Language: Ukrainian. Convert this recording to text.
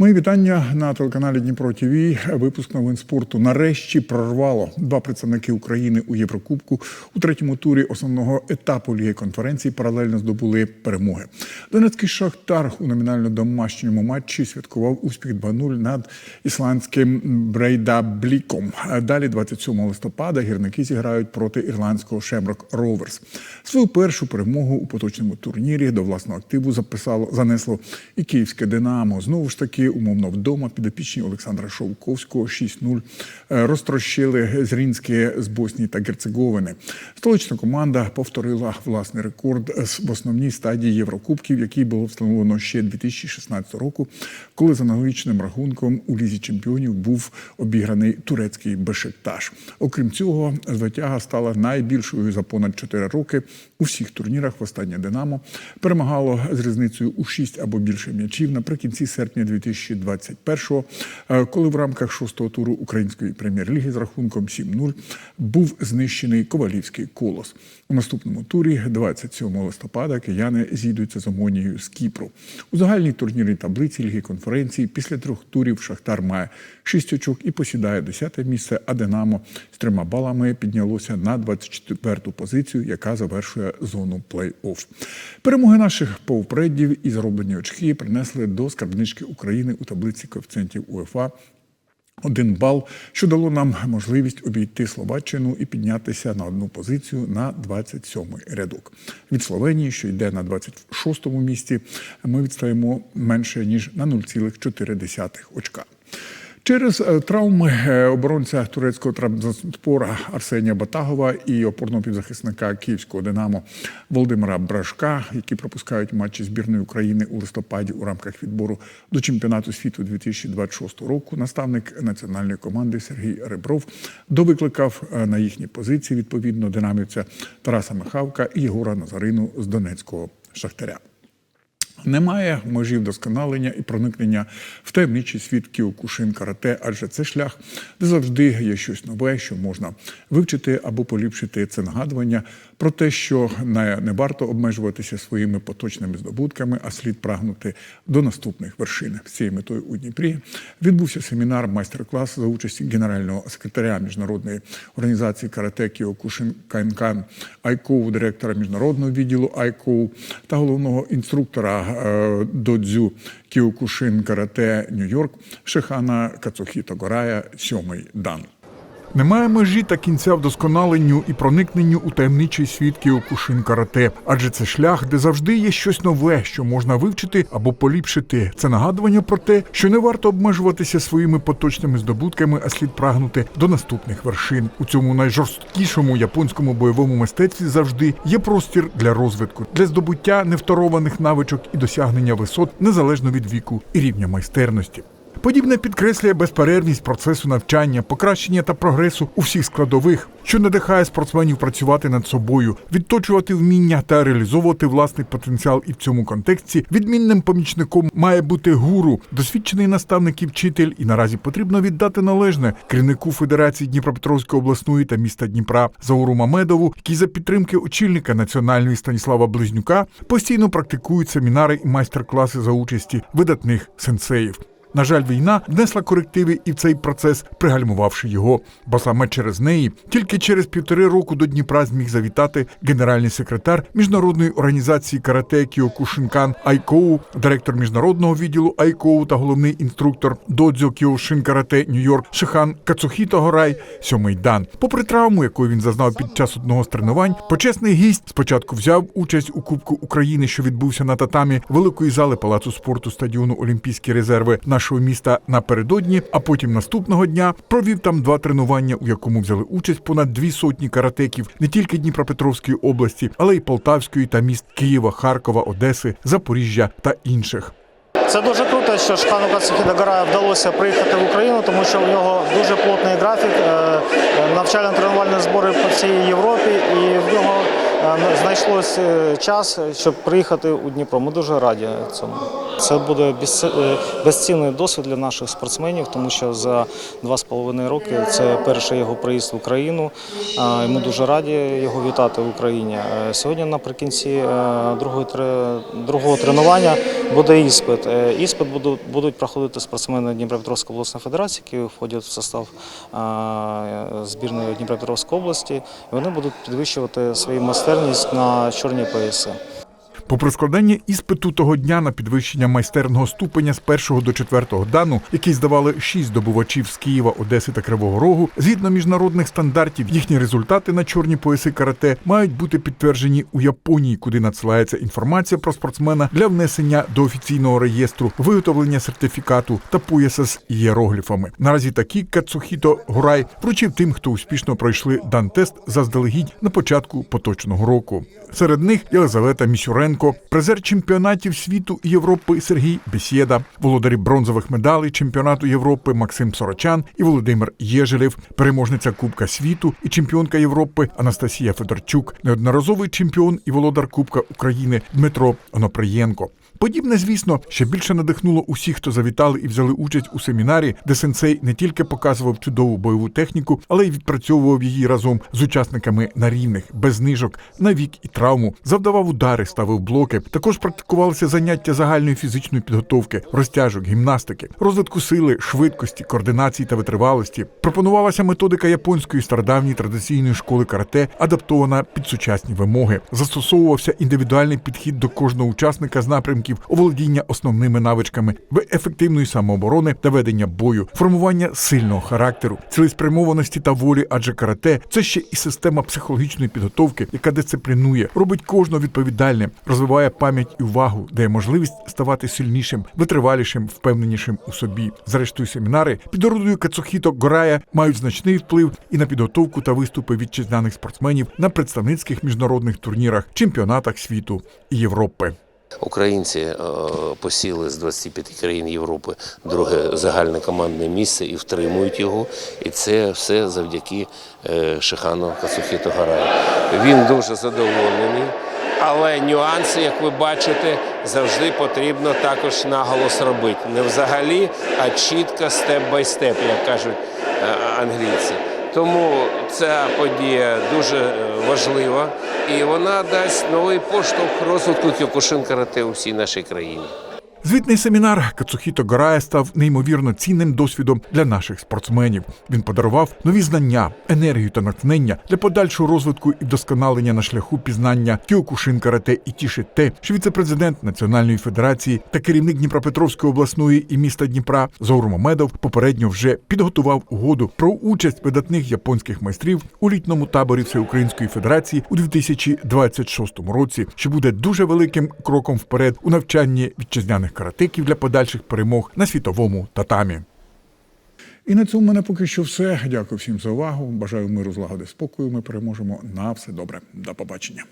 Мої вітання на телеканалі Дніпро ТВ. Випуск новин спорту нарешті прорвало два представники України у Єврокубку у третьому турі основного етапу ліги конференції паралельно здобули перемоги. Донецький шахтар у номінально домашньому матчі святкував успіх 2-0 над ісландським Брейдабліком. Далі, 27 листопада, гірники зіграють проти ірландського Шемрок Роверс. Свою першу перемогу у поточному турнірі до власного активу записало занесло і київське Динамо. Знову ж таки, умовно вдома підопічні Олександра Шовковського 6-0 е, розтрощили зрінське з Боснії та Герцеговини. Столична команда повторила власний рекорд в основній стадії Єврокубків, який було встановлено ще 2016 року, коли за аналогічним рахунком у лізі чемпіонів був обіграний турецький Бешикташ. Окрім цього, звитяга стала найбільшою за понад 4 роки у всіх турнірах. Востаннє Динамо перемагало з різницею у 6 або більше м'ячів наприкінці серпня 2021-го, е, коли в рамках шостого туру української прем'єр-ліги з рахунком 7-0 був знищений ковалівський колос. У наступному турі, 27 листопада, кияни зійдуться з Омонією з Кіпру. У загальній турнірній таблиці Ліги конференції після трьох турів Шахтар має 6 очок і посідає 10 місце, а Динамо з трьома балами піднялося на 24-ту позицію, яка завершує зону плей-офф. Перемоги наших повпреддів і зароблені очки принесли до скарбнички України у таблиці коефіцієнтів УЕФА один бал, що дало нам можливість обійти Словаччину і піднятися на одну позицію на 27-й рядок. Від Словенії, що йде на 26-му місці, ми відстаємо менше ніж на 0,4 очка. Через е, травми е, оборонця турецького Трабзонспора Арсенія Батагова і опорного півзахисника київського Динамо Володимира Брашка, які пропускають матчі збірної України у листопаді у рамках відбору до чемпіонату світу 2026 року, наставник національної команди Сергій Ребров довикликав е, на їхні позиції відповідно динамівця Тараса Михавка і Єгора Назарину з Донецького Шахтаря. Немає межі вдосконалення і проникнення в таємничий світ кіокушин карате, адже це шлях, де завжди є щось нове, що можна вивчити або поліпшити. Це нагадування про те, що не, не варто обмежуватися своїми поточними здобутками, а слід прагнути до наступних вершин. З цією метою у Дніпрі відбувся семінар, майстер-клас за участі генерального секретаря міжнародної організації карате Кіокушин Кайнкан Айкоу, директора міжнародного відділу Айкоу та головного інструктора е, додзю Кіокушин Карате Нью-Йорк Шихана Кацухіто Горая, сьомий дан. Немає межі та кінця вдосконаленню і проникненню у таємничий світ кіокушин карате, адже це шлях, де завжди є щось нове, що можна вивчити або поліпшити. Це нагадування про те, що не варто обмежуватися своїми поточними здобутками, а слід прагнути до наступних вершин. У цьому найжорсткішому японському бойовому мистецтві завжди є простір для розвитку, для здобуття невторованих навичок і досягнення висот незалежно від віку і рівня майстерності. Подібне підкреслює безперервність процесу навчання, покращення та прогресу у всіх складових, що надихає спортсменів працювати над собою, відточувати вміння та реалізовувати власний потенціал. І в цьому контексті відмінним помічником має бути гуру, досвідчений наставник і вчитель. І наразі потрібно віддати належне керівнику Федерації Дніпропетровської обласної та міста Дніпра Зауру Мамедову, який за підтримки очільника національної Станіслава Близнюка постійно практикують семінари і майстер-класи за участі видатних сенсеїв. На жаль, війна внесла корективи і в цей процес, пригальмувавши його. Бо саме через неї, тільки через півтори року до Дніпра зміг завітати генеральний секретар міжнародної організації карате Кіокушинкан Айкоу, директор міжнародного відділу Айкоу та головний інструктор додзьо Кіошин карате Нью-Йорк Шихан Кацухіто Горай, сьомий дан. Попри травму, якої він зазнав під час одного з тренувань, почесний гість спочатку взяв участь у Кубку України, що відбувся на татамі великої зали палацу спорту стадіону Олімпійські резерви нашого міста напередодні. А потім наступного дня провів там два тренування, у якому взяли участь понад дві сотні каратеків не тільки Дніпропетровської області, але й Полтавської та міст Києва, Харкова, Одеси, Запоріжжя та інших. Це дуже круто, що Шхану Кацухідагараю вдалося приїхати в Україну, тому що у нього дуже плотний графік, е, е, навчально-тренувальні збори по всій Європі, і в нього знайшлось е, час, щоб приїхати у Дніпро. Ми дуже раді цьому. Це буде е, безцінний досвід для наших спортсменів, тому що за два з половиною роки це перший його приїзд в Україну. Е, Ми дуже раді його вітати в Україні. Е, Сьогодні наприкінці е, другого тренування буде іспит. Е, Іспит будуть, проходити спортсмени Дніпропетровської обласної федерації, які входять в состав е, збірної Дніпропетровської області. Вони будуть підвищувати свою майстерність на чорні пояси. Попри складання іспиту того дня на підвищення майстерного ступеня з першого до четвертого дану, який здавали шість здобувачів з Києва, Одеси та Кривого Рогу, згідно міжнародних стандартів, їхні результати на чорні пояси карате мають бути підтверджені у Японії, куди надсилається інформація про спортсмена для внесення до офіційного реєстру, виготовлення сертифікату та пояса з ієрогліфами. Наразі такі Кацухіто Гурай вручив тим, хто успішно пройшли дан-тест заздалегідь на початку поточного року. Серед них Єлизавета Місюренко, призер чемпіонатів світу і Європи Сергій Бесєда, володарі бронзових медалей чемпіонату Європи Максим Сорочан і Володимир Єжелєв, переможниця Кубка світу і чемпіонка Європи Анастасія Федорчук, неодноразовий чемпіон і володар Кубка України Дмитро Оноприєнко. Подібне, звісно, ще більше надихнуло усіх, хто завітали і взяли участь у семінарі, де сенсей не тільки показував чудову бойову техніку, але й відпрацьовував її разом з учасниками на рівних, без знижок, на і травму, завдавав удари, ставив блоки. Також практикувалися заняття загальної фізичної підготовки, розтяжок, гімнастики, розвитку сили, швидкості, координації та витривалості. Пропонувалася методика японської стародавньої традиційної школи карате, адаптована під сучасні вимоги. Застосовувався індивідуальний підхід до кожного учасника з напрямків оволодіння основними навичками в ефективної самооборони та ведення бою, формування сильного характеру, цілеспрямованості та волі, адже карате це ще і система психологічної підготовки, яка дисциплінує, робить кожного відповідальним, розвиває пам'ять і увагу, дає можливість ставати сильнішим, витривалішим, впевненішим у собі. Зрештою, семінари під орудою Кацухіто Горая мають значний вплив і на підготовку та виступи вітчизняних спортсменів на представницьких міжнародних турнірах, чемпіонатах світу і Європи. Українці е, посіли з 25 країн Європи друге загальне командне місце і втримують його. І це все завдяки е, Шихану Кацухіту Гараю. Він дуже задоволений. Але нюанси, як ви бачите, завжди потрібно також наголос робити. Не взагалі, а чітко степ-бай-степ, як кажуть е, англійці. Тому ця подія дуже е, важлива і вона дасть новий поштовх розвитку кіокушин карате у всій нашій країні. Звітний семінар Кацухіто Горая став неймовірно цінним досвідом для наших спортсменів. Він подарував нові знання, енергію та натхнення для подальшого розвитку і вдосконалення на шляху пізнання кіокушин карате і тішить те, що віце-президент Національної федерації та керівник Дніпропетровської обласної і міста Дніпра Заур Мамедов попередньо вже підготував угоду про участь видатних японських майстрів у літньому таборі Всеукраїнської Федерації у 2026 році, що буде дуже великим кроком вперед у навчанні вітчизняних каратиків для подальших перемог на світовому татамі. І на цьому в мене поки що все. Дякую всім за увагу. Бажаю миру, злагоди, спокою. Ми переможемо на все добре. До побачення.